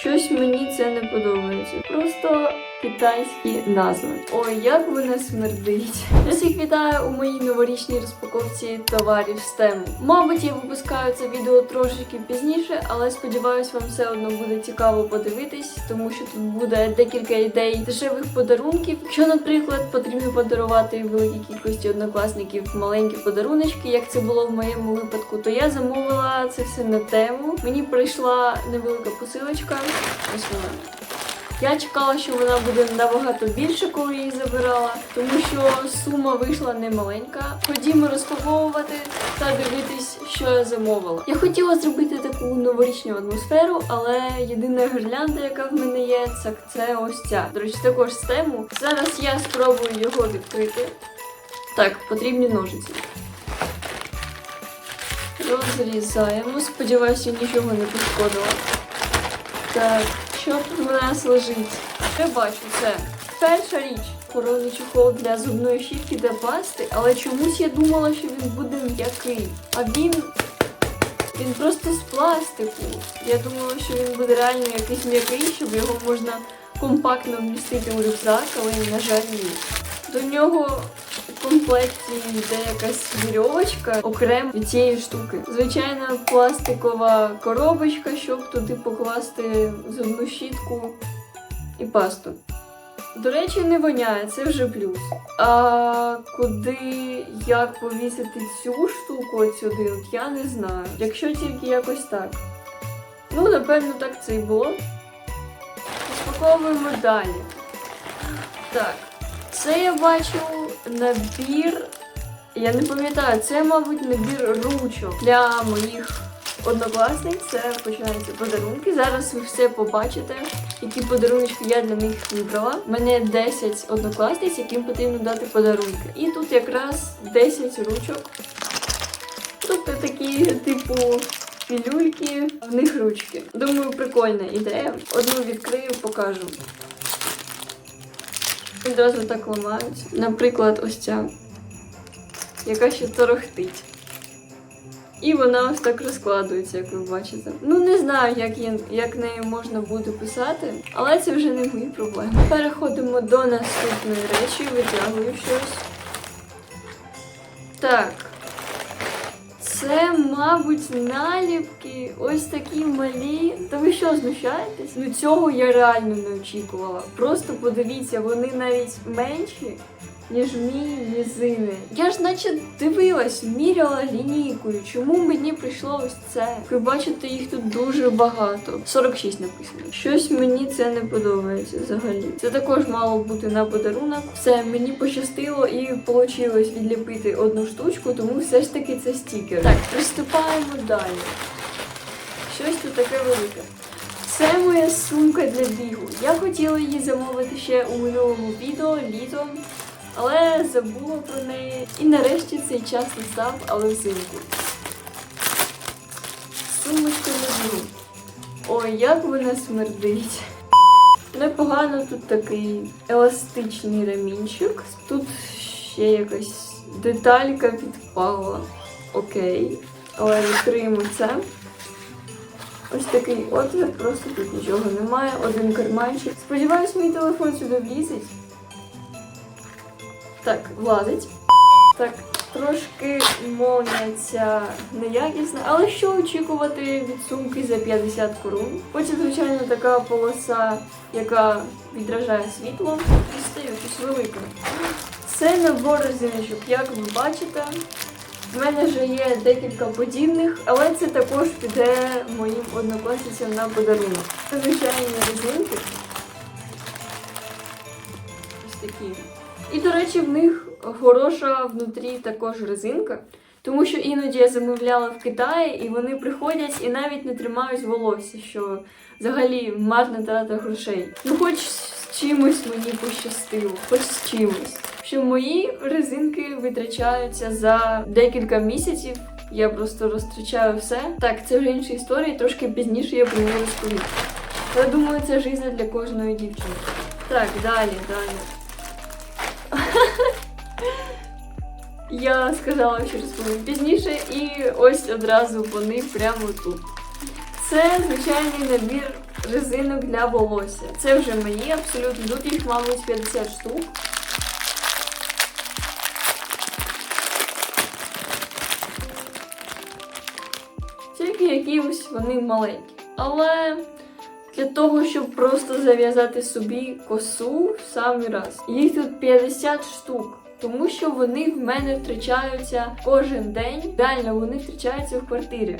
Щось мені це не подобається. Просто китайські назви. Ой, як вона смердить. Всіх вітаю у моїй новорічній розпаковці товарів з тему. Мабуть, я випускаю це відео трошечки пізніше, але сподіваюсь, вам все одно буде цікаво подивитись, тому що тут буде декілька ідей дешевих подарунків. Якщо, наприклад, потрібно подарувати великій кількості однокласників маленькі подаруночки, як це було в моєму випадку, то я замовила це все на тему. Мені прийшла невелика посилочка. Ось вона. Я чекала, що вона буде набагато більше, коли її забирала, тому що сума вийшла немаленька. Ходімо розпаковувати та дивитись, що я замовила. Я хотіла зробити таку новорічну атмосферу, але єдина гірлянда, яка в мене є, це, це ось ця. До речі, також з тему. Зараз я спробую його відкрити. Так, потрібні ножиці. Розрізаємо. Сподіваюся, нічого не пошкодила. Так, що у нас лежить? Я бачу це. Перша річ. Коронний чехол для зубної щітки та пасти, але чомусь я думала, що він буде м'який. А він. Він просто з пластику. Я думала, що він буде реально якийсь м'який, щоб його можна компактно вмістити у рюкзак, але на жаль, ні. До нього в комплекті йде якась вірьовочка окремо від цієї штуки. Звичайна пластикова коробочка, щоб туди покласти зубну щітку і пасту. До речі, не воняє, це вже плюс. А куди як повісити цю штуку от сюди, от я не знаю. Якщо тільки якось так. Ну, напевно, так це і було. Розпаковуємо далі. Так, це я бачу набір. Я не пам'ятаю, це, мабуть, набір ручок для моїх однокласниць. Це починаються подарунки. Зараз ви все побачите, які подарунки я для них вибрала. У мене 10 однокласниць, яким потрібно дати подарунки. І тут якраз 10 ручок. Тобто такі, типу, пілюльки, в них ручки. Думаю, прикольна ідея. Одну відкрию, покажу. Відразу так ламають. Наприклад, ось ця, яка ще торохтить. І вона ось так розкладується, як ви бачите. Ну не знаю, як, її, як нею можна буде писати, але це вже не мої проблеми. Переходимо до наступної речі, витягую щось. Так. Це, мабуть, наліпки, ось такі малі. Та ви що знущаєтесь? Ну цього я реально не очікувала. Просто подивіться, вони навіть менші, ніж мій мізини. Я ж наче дивилась, міряла лінійкою. Чому мені прийшло ось це? Ви бачите, їх тут дуже багато. 46 написано. Щось мені це не подобається взагалі. Це також мало бути на подарунок. Все, мені пощастило і вийшло відліпити одну штучку, тому все ж таки це стікер. Так, приступаємо далі. Щось тут таке велике. Це моя сумка для бігу. Я хотіла її замовити ще у минулому відео літом, але забула про неї. І нарешті цей час настав, але взимку. Сумочка бігу. Ой, як вона смердить. Непогано тут такий еластичний ремінчик. Тут ще якась деталька підпала. Окей. Але відкриємо це. Ось такий отвір, просто тут нічого немає, один карманчик. Сподіваюсь, мій телефон сюди влізить. Так, влазить. Так, трошки молния ця неякісна, але що очікувати від сумки за 50 корун? Потім, звичайно, така полоса, яка відражає світло. Дістаю щось велике. Це набор резиночок, як ви бачите. В мене вже є декілька подібних, але це також піде моїм однокласницям на подарунок. Це звичайні резинки. Ось такі. І, до речі, в них хороша внутрі також резинка. Тому що іноді я замовляла в Китаї, і вони приходять і навіть не тримають волосся, що взагалі марна трата грошей. Ну, хоч з чимось мені пощастило, хоч з чимось. Що мої резинки витрачаються за декілька місяців. Я просто розтрачаю все. Так, це вже інша історія, трошки пізніше я про неї розповім. Але думаю, це жизнь для кожної дівчини. Так, далі, далі. Я сказала, що розповім пізніше, і ось одразу вони прямо тут. Це звичайний набір резинок для волосся. Це вже мої абсолютно. Тут їх, мабуть, 50 штук. Тільки якісь вони маленькі. Але для того, щоб просто зав'язати собі косу в самий раз. Їх тут 50 штук. Тому що вони в мене втрачаються кожен день. Реально вони втрачаються в квартирі.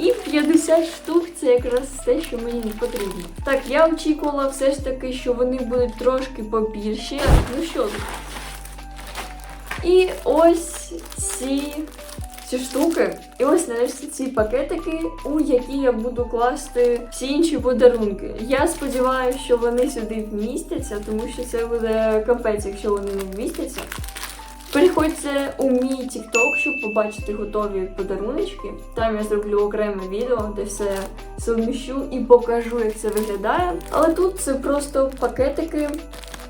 І 50 штук це якраз те, що мені не потрібно. Так, я очікувала все ж таки, що вони будуть трошки побільші. Ну що тут? І ось ці, ці штуки. І ось нарешті ці пакетики, у які я буду класти всі інші подарунки. Я сподіваюся, що вони сюди вмістяться, тому що це буде капець, якщо вони не вмістяться. Переходьте у мій TikTok, щоб побачити готові подаруночки. Там я зроблю окреме відео, де все суміщу і покажу, як це виглядає. Але тут це просто пакетики.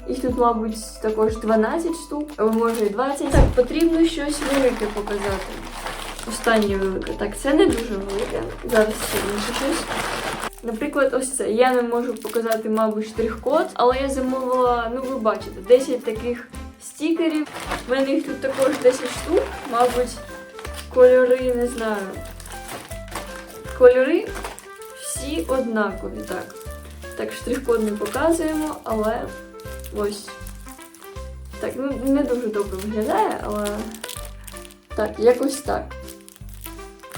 Їх тут, мабуть, також 12 штук, або може і 20. Так, потрібно щось велике показати. Останнє велике. Так, це не дуже велике. Зараз ще інше щось. Наприклад, ось це. Я не можу показати, мабуть, штрих-код, але я замовила, ну ви бачите, 10 таких стікерів. У мене їх тут також 10 штук, мабуть, кольори не знаю. Кольори всі однакові, так. Так, штрих-код не показуємо, але ось. Так, ну не дуже добре виглядає, але так, якось так.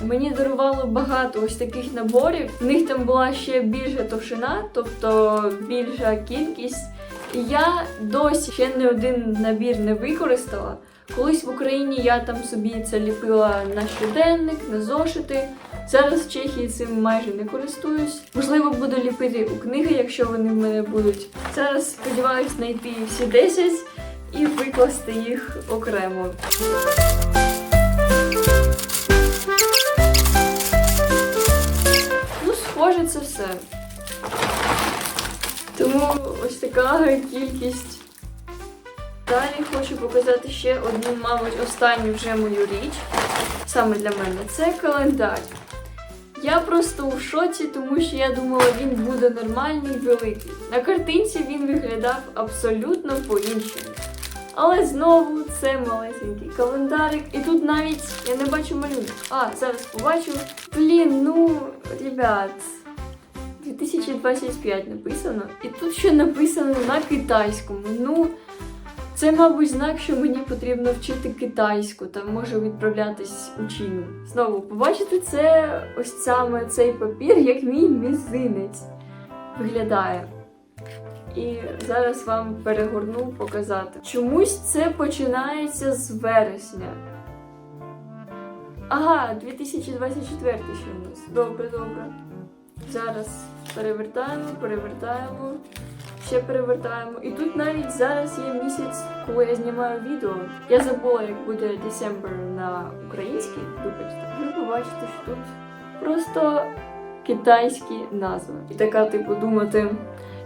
Мені дарувало багато ось таких наборів. В них там була ще більша товщина, тобто більша кількість. Я досі ще не один набір не використала. Колись в Україні я там собі це ліпила на щоденник, на зошити. Зараз в Чехії цим майже не користуюсь. Можливо, буду ліпити у книги, якщо вони в мене будуть. Зараз сподіваюся знайти всі 10 і викласти їх окремо. Схоже, це все. Тому ось така кількість. Далі хочу показати ще одну, мабуть, останню вже мою річ. Саме для мене. Це календар. Я просто у шоці, тому що я думала, він буде нормальний, великий. На картинці він виглядав абсолютно по-іншому. Але знову це малесенький календарик. І тут навіть я не бачу малюнок. А, зараз побачу. Блін, ну, ребят. 2025 написано. І тут ще написано на китайському. Ну, це, мабуть, знак, що мені потрібно вчити китайську та може відправлятись у Чіну. Знову побачите, це ось саме цей папір, як мій мізинець виглядає. І зараз вам перегорну показати. Чомусь це починається з вересня. Ага, 2024 ще у нас. Добре, добре. Зараз перевертаємо, перевертаємо, ще перевертаємо. І тут навіть зараз є місяць, коли я знімаю відео. Я забула, як буде December на українській. Вибачте. Ви побачите, що тут просто китайські назви. І така, типу, думати,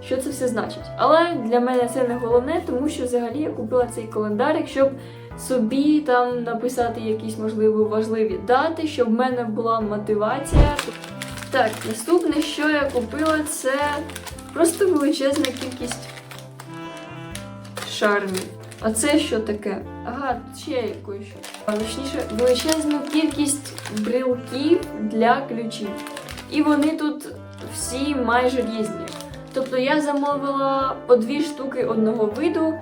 що це все значить. Але для мене це не головне, тому що взагалі я купила цей календарик, щоб собі там написати якісь можливо важливі дати, щоб в мене була мотивація. Так, наступне, що я купила, це просто величезна кількість шармів. А це що таке? Ага, ще. А точніше, величезну кількість брелків для ключів. І вони тут всі майже різні. Тобто я замовила по дві штуки одного виду.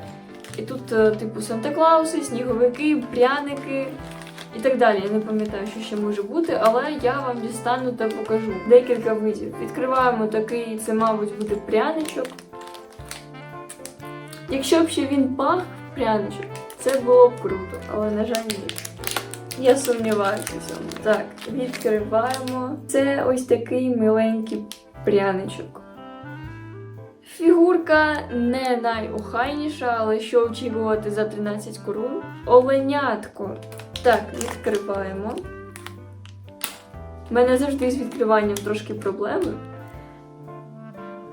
І тут, е, типу, Санта-Клауси, сніговики, пряники і так далі. Я не пам'ятаю, що ще може бути, але я вам дістану та покажу декілька видів. Відкриваємо такий, це, мабуть, буде пряничок. Якщо б ще він пах пряничок, це було б круто, але, на жаль, ні. Я сумніваюся в цьому. Так, відкриваємо. Це ось такий миленький пряничок. Фігурка не найохайніша, але що очікувати за 13 корун? Оленятко. Так, відкриваємо. У мене завжди з відкриванням трошки проблеми.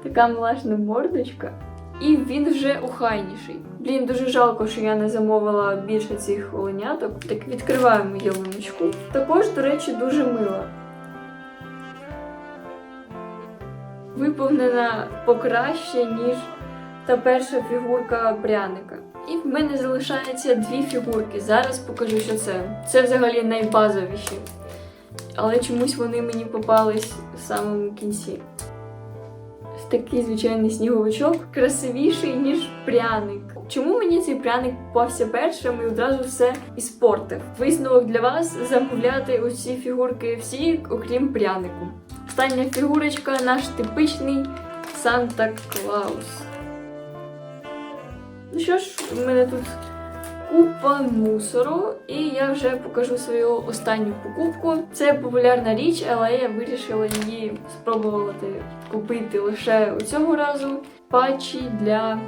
Така милашна мордочка. І він вже охайніший. Блін, дуже жалко, що я не замовила більше цих оленяток. Так відкриваємо ялиночку. Також, до речі, дуже мила. Виповнена покраще, ніж та перша фігурка пряника. І в мене залишається дві фігурки. Зараз покажу, що це. Це взагалі найбазовіші. Але чомусь вони мені попались в самому кінці. Такий звичайний сніговичок красивіший, ніж пряник. Чому мені цей пряник попався першим і одразу все іспортив? Висновок для вас замовляти усі фігурки всі, окрім прянику. Остання фігурочка наш типичний Санта Клаус. Ну що ж, у мене тут купа мусору, і я вже покажу свою останню покупку. Це популярна річ, але я вирішила її спробувати купити лише у цього разу патчі для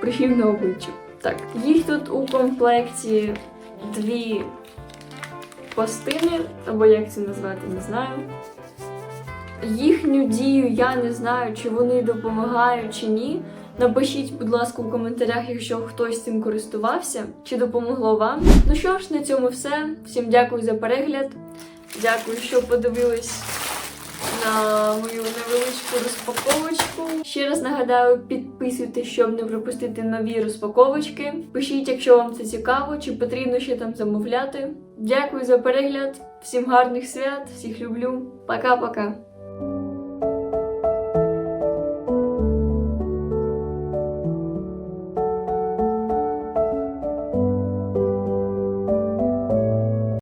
прихів на обличчя. Так, їх тут у комплекті дві пластини, або як це назвати, не знаю. Їхню дію я не знаю, чи вони допомагають чи ні. Напишіть, будь ласка, у коментарях, якщо хтось цим користувався, чи допомогло вам. Ну що ж, на цьому все. Всім дякую за перегляд. Дякую, що подивились на мою невеличку розпаковочку. Ще раз нагадаю, підписуйтесь, щоб не пропустити нові розпаковочки. Пишіть, якщо вам це цікаво, чи потрібно ще там замовляти. Дякую за перегляд, всім гарних свят, всіх люблю. Пока-пока.